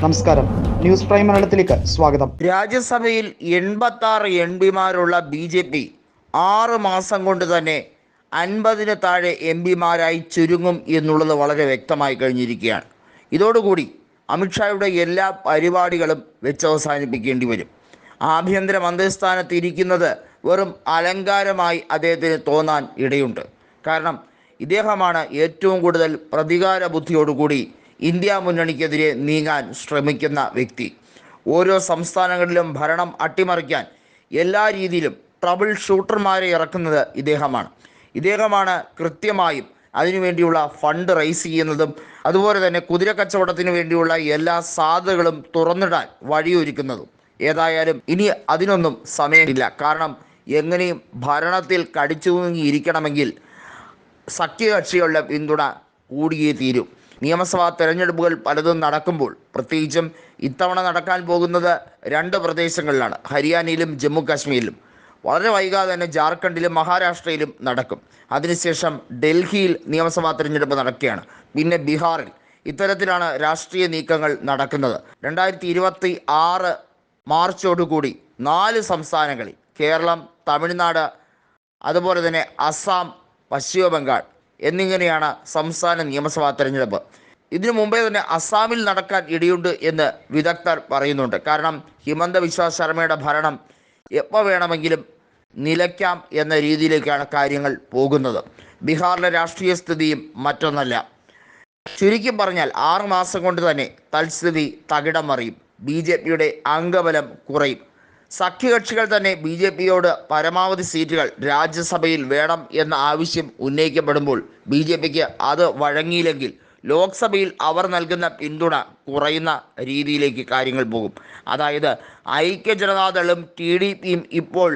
നമസ്കാരം. News prime മലയാളത്തിലേക്ക് സ്വാഗതം. രാജ്യസഭയിൽ എൺപത്തി ആറ് എം പിമാരുള്ള ബി ജെ പി ആറ് മാസം കൊണ്ട് തന്നെ അൻപതിന് താഴെ എം പിമാരായി ചുരുങ്ങും എന്നുള്ളത് വളരെ വ്യക്തമായി കഴിഞ്ഞിരിക്കുകയാണ്. ഇതോടുകൂടി അമിത്ഷായുടെ എല്ലാ പരിപാടികളും വെച്ചവസാനിപ്പിക്കേണ്ടി വരും. ആഭ്യന്തര മന്ത്രിസ്ഥാനത്ത് ഇരിക്കുന്നത് വെറും അലങ്കാരമായി അദ്ദേഹത്തിന് തോന്നാൻ ഇടയുണ്ട്. കാരണം ഇദ്ദേഹമാണ് ഏറ്റവും കൂടുതൽ പ്രതികാര ബുദ്ധിയോടുകൂടി ഇന്ത്യ മുന്നണിക്കെതിരെ നീങ്ങാൻ ശ്രമിക്കുന്ന വ്യക്തി. ഓരോ സംസ്ഥാനങ്ങളിലും ഭരണം അട്ടിമറിക്കാൻ എല്ലാ രീതിയിലും ട്രബിൾ ഷൂട്ടർമാരെ ഇറക്കുന്നത് ഇദ്ദേഹമാണ്. ഇദ്ദേഹമാണ് കൃത്യമായും അതിനുവേണ്ടിയുള്ള ഫണ്ട് റൈസ് ചെയ്യുന്നതും അതുപോലെ തന്നെ കുതിര കച്ചവടത്തിന് വേണ്ടിയുള്ള എല്ലാ സാധ്യതകളും തുറന്നിടാൻ വഴിയൊരുക്കുന്നതും. ഏതായാലും ഇനി അതിനൊന്നും സമയമില്ല. കാരണം എങ്ങനെയും ഭരണത്തിൽ കടിച്ചു ഇരിക്കണമെങ്കിൽ സഖ്യകക്ഷികളുടെ പിന്തുണ കൂടിയേ തീരും. നിയമസഭാ തെരഞ്ഞെടുപ്പുകൾ പലതും നടക്കുമ്പോൾ പ്രത്യേകിച്ചും ഇത്തവണ നടക്കാൻ പോകുന്നത് രണ്ട് പ്രദേശങ്ങളിലാണ്. ഹരിയാനയിലും ജമ്മു കാശ്മീരിലും. വളരെ വൈകാതെ തന്നെ ജാർഖണ്ഡിലും മഹാരാഷ്ട്രയിലും നടക്കും. അതിനുശേഷം ഡൽഹിയിൽ നിയമസഭാ തെരഞ്ഞെടുപ്പ് നടക്കുകയാണ്. പിന്നെ ബീഹാറിൽ ഇത്തരത്തിലാണ് രാഷ്ട്രീയ നീക്കങ്ങൾ നടക്കുന്നത്. രണ്ടായിരത്തി ഇരുപത്തി ആറ് മാർച്ചോടുകൂടി നാല് സംസ്ഥാനങ്ങളിൽ കേരളം തമിഴ്നാട് അതുപോലെ തന്നെ അസം പശ്ചിമ ബംഗാൾ എന്നിങ്ങനെയാണ് സംസ്ഥാന നിയമസഭാ തെരഞ്ഞെടുപ്പ്. ഇതിനു മുമ്പേ തന്നെ അസാമിൽ നടക്കാൻ ഇടിയുണ്ട് എന്ന് വിദഗ്ധർ പറയുന്നുണ്ട്. കാരണം ഹിമന്ത വിശ്വാസ് ശർമ്മയുടെ ഭരണം എപ്പോൾ വേണമെങ്കിലും നിലയ്ക്കാം എന്ന രീതിയിലേക്കാണ് കാര്യങ്ങൾ പോകുന്നത്. ബീഹാറിലെ രാഷ്ട്രീയ സ്ഥിതിയും മറ്റൊന്നല്ല. ചുരുക്കി പറഞ്ഞാൽ ആറ് മാസം കൊണ്ട് തന്നെ തൽസ്ഥിതി തകിടം മറിയും. ബി ജെ പിയുടെ അംഗബലം കുറയും. സഖ്യകക്ഷികൾ തന്നെ ബി ജെ പിയോട് പരമാവധി സീറ്റുകൾ രാജ്യസഭയിൽ വേണം എന്ന ആവശ്യം ഉന്നയിക്കപ്പെടുമ്പോൾ ബി ജെ പിക്ക് അത് വഴങ്ങിയില്ലെങ്കിൽ ലോക്സഭയിൽ അവർ നൽകുന്ന പിന്തുണ കുറയുന്ന രീതിയിലേക്ക് കാര്യങ്ങൾ പോകും. അതായത് ഐക്യ ജനതാദളും ടി ഡി പിയും ഇപ്പോൾ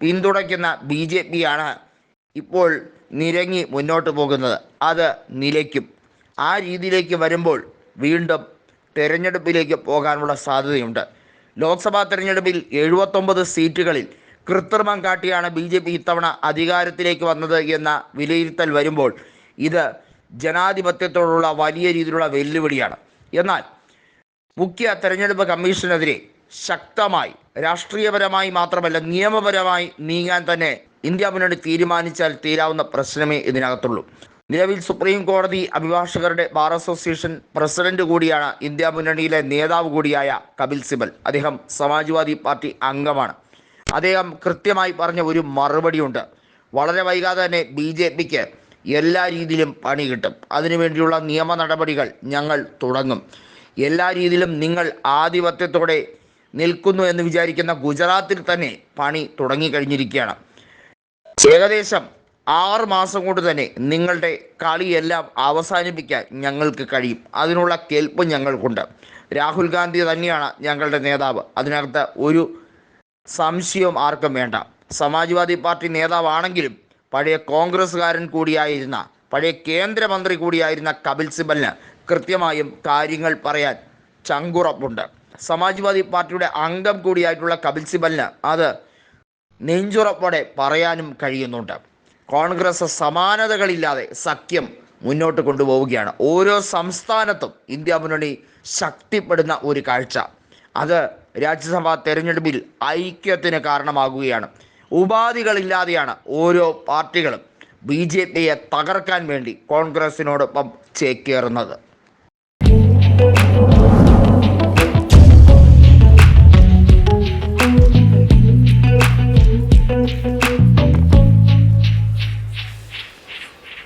പിന്തുണയ്ക്കുന്ന ബി ജെ പിയാണ് ഇപ്പോൾ നിരങ്ങി മുന്നോട്ട് പോകുന്നത്. അത് നിലയ്ക്കും. ആ രീതിയിലേക്ക് വരുമ്പോൾ വീണ്ടും തെരഞ്ഞെടുപ്പിലേക്ക് പോകാനുള്ള സാധ്യതയുണ്ട്. ലോക്സഭാ തെരഞ്ഞെടുപ്പിൽ എഴുപത്തൊമ്പത് സീറ്റുകളിൽ കൃത്രിമം കാട്ടിയാണ് ബി ജെ പി ഇത്തവണ അധികാരത്തിലേക്ക് വന്നത് എന്ന വിലയിരുത്തൽ വരുമ്പോൾ ഇത് ജനാധിപത്യത്തോടുള്ള വലിയ രീതിയിലുള്ള വെല്ലുവിളിയാണ്. എന്നാൽ മുഖ്യ തെരഞ്ഞെടുപ്പ് കമ്മീഷനെതിരെ ശക്തമായി രാഷ്ട്രീയപരമായി മാത്രമല്ല നിയമപരമായി നീങ്ങാൻ തന്നെ ഇന്ത്യ മുന്നണി തീരുമാനിച്ചാൽ തീരാവുന്ന പ്രശ്നമേ ഇതിനകത്തുള്ളൂ. നിലവിൽ സുപ്രീം കോടതി അഭിഭാഷകരുടെ ബാർ അസോസിയേഷൻ പ്രസിഡന്റ് കൂടിയാണ് ഇന്ത്യ മുന്നണിയിലെ നേതാവ് കൂടിയായ കപിൽ സിബൽ. അദ്ദേഹം സമാജ്വാദി പാർട്ടി അംഗമാണ്. അദ്ദേഹം കൃത്യമായി പറഞ്ഞ ഒരു മറുപടിയുണ്ട്. വളരെ വൈകാതെ തന്നെ ബി ജെ പിക്ക് എല്ലാ രീതിയിലും പണി കിട്ടും. അതിനുവേണ്ടിയുള്ള നിയമ നടപടികൾ ഞങ്ങൾ തുടങ്ങും. എല്ലാ രീതിയിലും നിങ്ങൾ ആധിപത്യത്തോടെ നിൽക്കുന്നു എന്ന് വിചാരിക്കുന്ന ഗുജറാത്തിൽ തന്നെ പണി തുടങ്ങിക്കഴിഞ്ഞിരിക്കുകയാണ്. ഏകദേശം ആറ് മാസം കൊണ്ട് തന്നെ നിങ്ങളുടെ കളിയെല്ലാം അവസാനിപ്പിക്കാൻ ഞങ്ങൾക്ക് കഴിയും. അതിനുള്ള കേൾപ്പ് ഞങ്ങൾക്കുണ്ട്. രാഹുൽ ഗാന്ധി തന്നെയാണ് ഞങ്ങളുടെ നേതാവ്. അതിനകത്ത് ഒരു സംശയവും ആർക്കും വേണ്ട. സമാജ്വാദി പാർട്ടി നേതാവാണെങ്കിലും പഴയ കോൺഗ്രസ്സുകാരൻ കൂടിയായിരുന്ന പഴയ കേന്ദ്രമന്ത്രി കൂടിയായിരുന്ന കപിൽ സിബലിന് കൃത്യമായും കാര്യങ്ങൾ പറയാൻ ചങ്കുറപ്പുണ്ട്. സമാജ്വാദി പാർട്ടിയുടെ അംഗം കൂടിയായിട്ടുള്ള കപിൽ സിബലിന് അത് നെഞ്ചുറപ്പോടെ പറയാനും കഴിയുന്നുണ്ട്. കോൺഗ്രസ് സമാനതകളില്ലാതെ സഖ്യം മുന്നോട്ട് കൊണ്ടുപോവുകയാണ്. ഓരോ സംസ്ഥാനത്തും ഇന്ത്യ മുന്നണി ശക്തിപ്പെടുന്ന ഒരു കാഴ്ച. അത് രാജ്യസഭാ തെരഞ്ഞെടുപ്പിൽ ഐക്യത്തിന് കാരണമാകുകയാണ്. ഉപാധികളില്ലാതെയാണ് ഓരോ പാർട്ടികളും ബി ജെ പിയെ തകർക്കാൻ വേണ്ടി കോൺഗ്രസിനോടൊപ്പം ചേക്കേറുന്നത്.